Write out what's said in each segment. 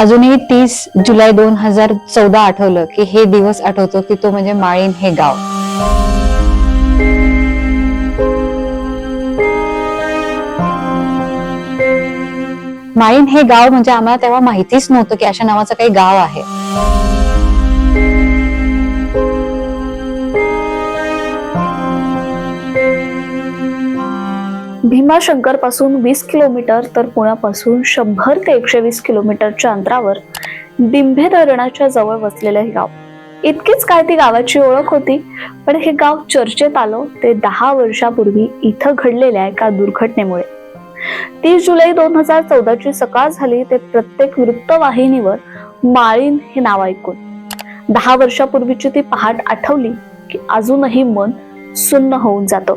अजूनही तीस जुलै दोन हजार चौदा आठवलं की हे दिवस आठवतो की तो म्हणजे माळीन हे गाव. माळीन हे गाव म्हणजे आम्हाला तेव्हा माहितीच नव्हतं की अशा नावाचं काही गाव आहे. भीमाशंकरपासून वीस किलोमीटर तर पुण्यापासून शंभर ते एकशे वीस किलोमीटरच्या अंतरावर डिंभे धरणाच्या जवळ वसलेलं हे गाव. इतकीच काय ती गावाची ओळख होती पण हे गाव चर्चेत आलं ते दहा वर्षापूर्वी इथं घडलेल्या एका दुर्घटनेमुळे. तीस जुलै दोन हजार चौदाची सकाळ झाली ते प्रत्येक वृत्तवाहिनीवर माळीन हे नाव ऐकून. दहा वर्षापूर्वीची ती पहाट आठवली की अजूनही मन सुन्न होऊन जातं.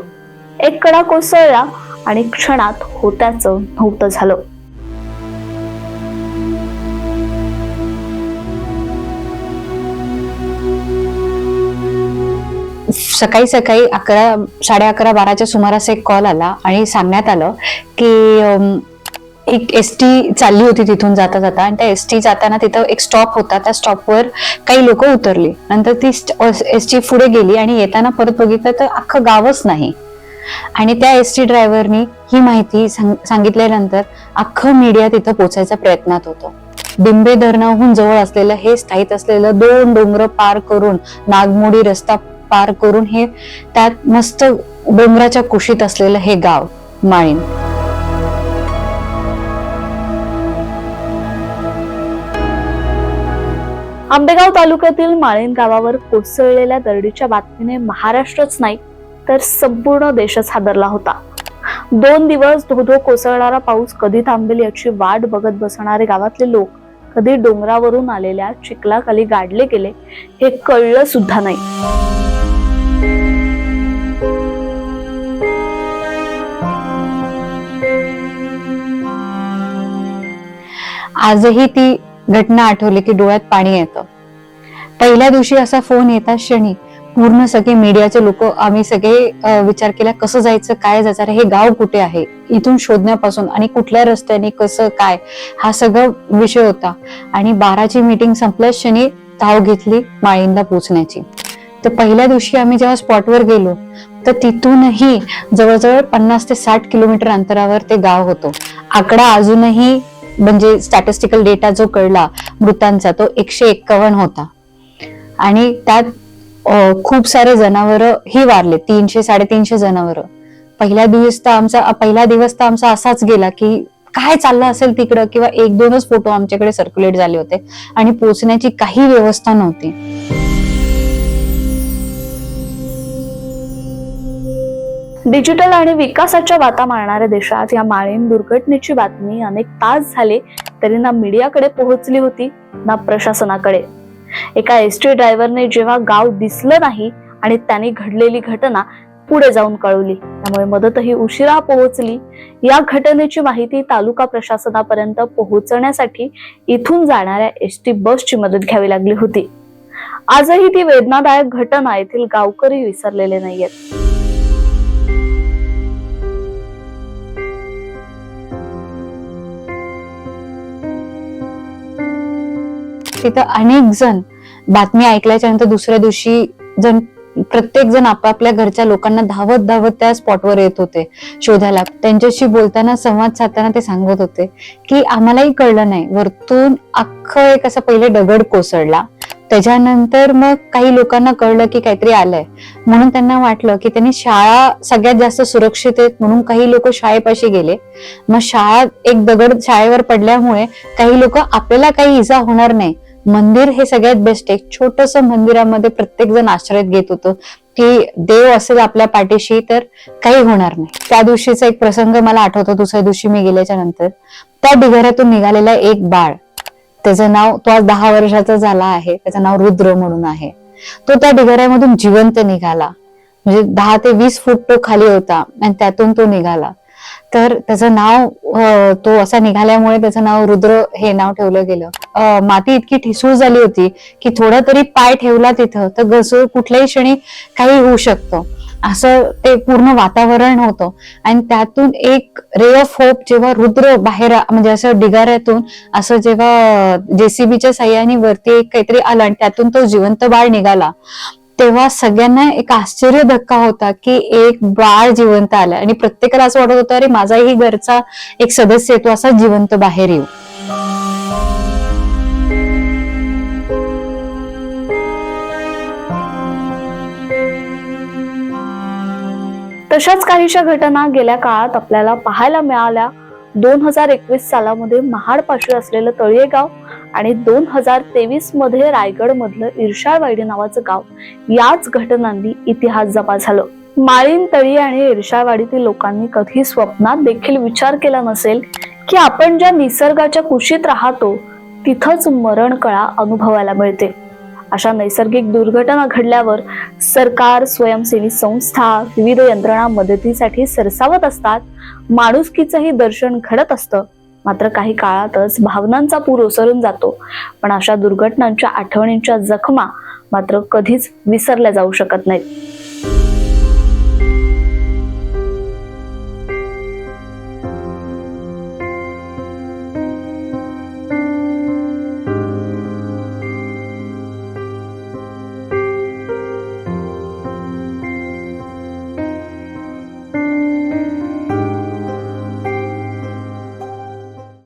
एक कडा कोसळला आणि क्षणात होत्याचं नव्हतं झालं. सकाळी सकाळी अकरा साडे अकरा बाराच्या सुमारास एक कॉल आला आणि सांगण्यात आलं की एक एस टी चालली होती तिथून जाता जाता आणि त्या एस टी जाताना तिथं एक स्टॉप होता. त्या स्टॉपवर काही लोक उतरली. नंतर ती एस टी पुढे गेली आणि येताना परत बघितलं तर अख्खं गावच नाही. आणि त्या एस टी ड्रायव्हरनी ही माहिती सांग- सांगितल्यानंतर अख्खं मीडिया तिथं पोचायचा प्रयत्नात होतो. डिंबे धरणाहून जवळ असलेलं हे स्थायित असलेलं दोन डोंगर पार करून नागमोडी रस्ता पार करून हे त्यात मस्त डोंगराच्या कुशीत असलेलं हे गाव माळीन आंबेगाव तालुक्यातील माळीण गावावर कोसळलेल्या दरडीच्या बातमीने महाराष्ट्रच नाही तर संपूर्ण देशच हादरला होता. दोन दिवस धोधो कोसळणारा पाऊस कधी थांबेल याची वाट बघत बसणारे गावातले लोक कधी डोंगरावरून आलेल्या चिखलाखाली गाडले गेले हे कळलं सुद्धा नाही. आजही ती घटना आठवली की डोळ्यात पाणी येतं. पहिल्या दिवशी असा फोन येता क्षणी पूर्ण सगळे मीडियाचे लोक आम्ही सगळे विचार केला कसं जायचं काय जायचं अरे हे गाव कुठे आहे? इथून शोधण्यापासून आणि कुठल्या रस्त्याने कसं काय? हा सगळा विषय होता. आणि बाराची मीटिंग संपल्या क्षणी धाव घेतली माळींदा पोचण्याची तर पहिल्या दिवशी आम्ही जेव्हा स्पॉटवर गेलो तर तिथूनही जवळजवळ पन्नास ते साठ किलोमीटर अंतरावर ते गाव होतं. आकडा अजूनही म्हणजे स्टॅटिस्टिकल डेटा जो कळला मृतांचा तो एकशे एक्कावन्न होता. आणि त्यात खूप सारे जनावर ही वारले तीनशे साडेतीनशे जनावर. पहिला दिवस तर आमचा पहिला दिवस तर आमचा असाच गेला की काय चाललं असेल तिकडं किंवा एक दोनच फोटो आमच्याकडे सर्क्युलेट झाले होते आणि पोचण्याची काही व्यवस्था नव्हती. डिजिटल आणि विकासाच्या वाता मारणाऱ्या देशात या माळीन दुर्घटनेची बातमी अनेक तास झाले तरी ना मीडियाकडे पोहोचली होती ना प्रशासनाकडे. एका एस टी ड्रायव्हरने जेव्हा गाव दिसलं नाही आणि त्याने घडलेली घटना पुढे जाऊन कळवली. त्यामुळे मदतही उशिरा पोहोचली. या घटनेची माहिती तालुका प्रशासनापर्यंत पोहोचण्यासाठी इथून जाणाऱ्या एस टी बसची मदत घ्यावी लागली होती. आजही ती वेदनादायक घटना येथील गावकरी विसरलेले नाहीयेत. तिथं अनेक जण बातमी ऐकल्याच्या नंतर दुसऱ्या दिवशी जण प्रत्येक जण आपापल्या घरच्या लोकांना धावत धावत त्या स्पॉटवर येत होते शोधायला. त्यांच्याशी बोलताना संवाद साधताना ते सांगत होते की आम्हालाही कळलं नाही. वरतून अख्खं एक असं पहिले दगड कोसळला. त्याच्यानंतर मग काही लोकांना कळलं की काहीतरी आलंय. म्हणून त्यांना वाटलं की त्यांनी शाळा सगळ्यात जास्त सुरक्षित आहेत म्हणून काही लोक शाळेपाशी गेले. मग शाळा एक दगड शाळेवर पडल्यामुळे काही लोक आपल्याला काही इजा होणार नाही. मंदिर हे सगळ्यात बेस्ट आहे. छोटस मंदिरामध्ये प्रत्येक जण आश्रय घेत होतो. की देव असेल आपल्या पाठीशी तर काही होणार नाही. त्या दिवशीचा एक प्रसंग मला आठवतो दुसऱ्या दिवशी मी गेल्याच्यानंतर. त्या ढिगाऱ्यातून निघालेला एक बाळ. त्याचं नाव तो आज दहा वर्षाचा झाला आहे. त्याचं नाव रुद्र म्हणून आहे. तो त्या ढिगाऱ्यामधून जिवंत निघाला. म्हणजे दहा ते वीस फूट तो खाली होता. आणि त्यातून तो निघाला. तर त्याचं नाव तो असा निघाल्यामुळे त्याचं नाव रुद्र हे नाव ठेवलं गेलं. माती इतकी ठिसूळ झाली होती की थोडा तरी पाय ठेवला तिथं तर घसू कुठल्याही क्षणी काही होऊ शकतं. असं ते पूर्ण वातावरण होतं. आणि त्यातून एक रे ऑफ होप जेव्हा रुद्र बाहेर म्हणजे असं ढिगाऱ्यातून असं जेव्हा जेसीबीच्या सह्याने वरती एक काहीतरी आलं आणि त्यातून तो जिवंत बाळ निघाला तेव्हा सगळ्यांना एक आश्चर्य धक्का होता की एक बाळ जिवंत आलं आणि प्रत्येकाला असं वाटत होतं अरे माझाही घरचा एक सदस्य आहे, तो असा जिवंत बाहेर येऊ. तशाच काहीशा घटना गेल्या काळात आपल्याला पाहायला मिळाल्या. दोन हजार एकवीस सालामध्ये महाड पाशी असलेलं तळेगाव आणि दोन हजार तेवीसमध्ये रायगड मधलं इर्षाळवाडी नावाचं गाव याच घटनांनी इतिहास जमा झालं. माळीन तळी आणि इर्षाळवाडीतील लोकांनी कधी स्वप्नात देखील विचार केला नसेल की आपण ज्या निसर्गाच्या कुशीत राहतो तिथंच मरण कळा अनुभवायला मिळते. अशा नैसर्गिक दुर्घटना घडल्यावर सरकार स्वयंसेवी संस्था विविध यंत्रणा मदतीसाठी सरसावत असतात. माणुसकीचंही दर्शन घडत असतं. मात्र काही काळातच भावनांचा पूर ओसरून जातो. पण अशा दुर्घटनांच्या आठवणींच्या जखमा मात्र कधीच विसरल्या जाऊ शकत नाहीत.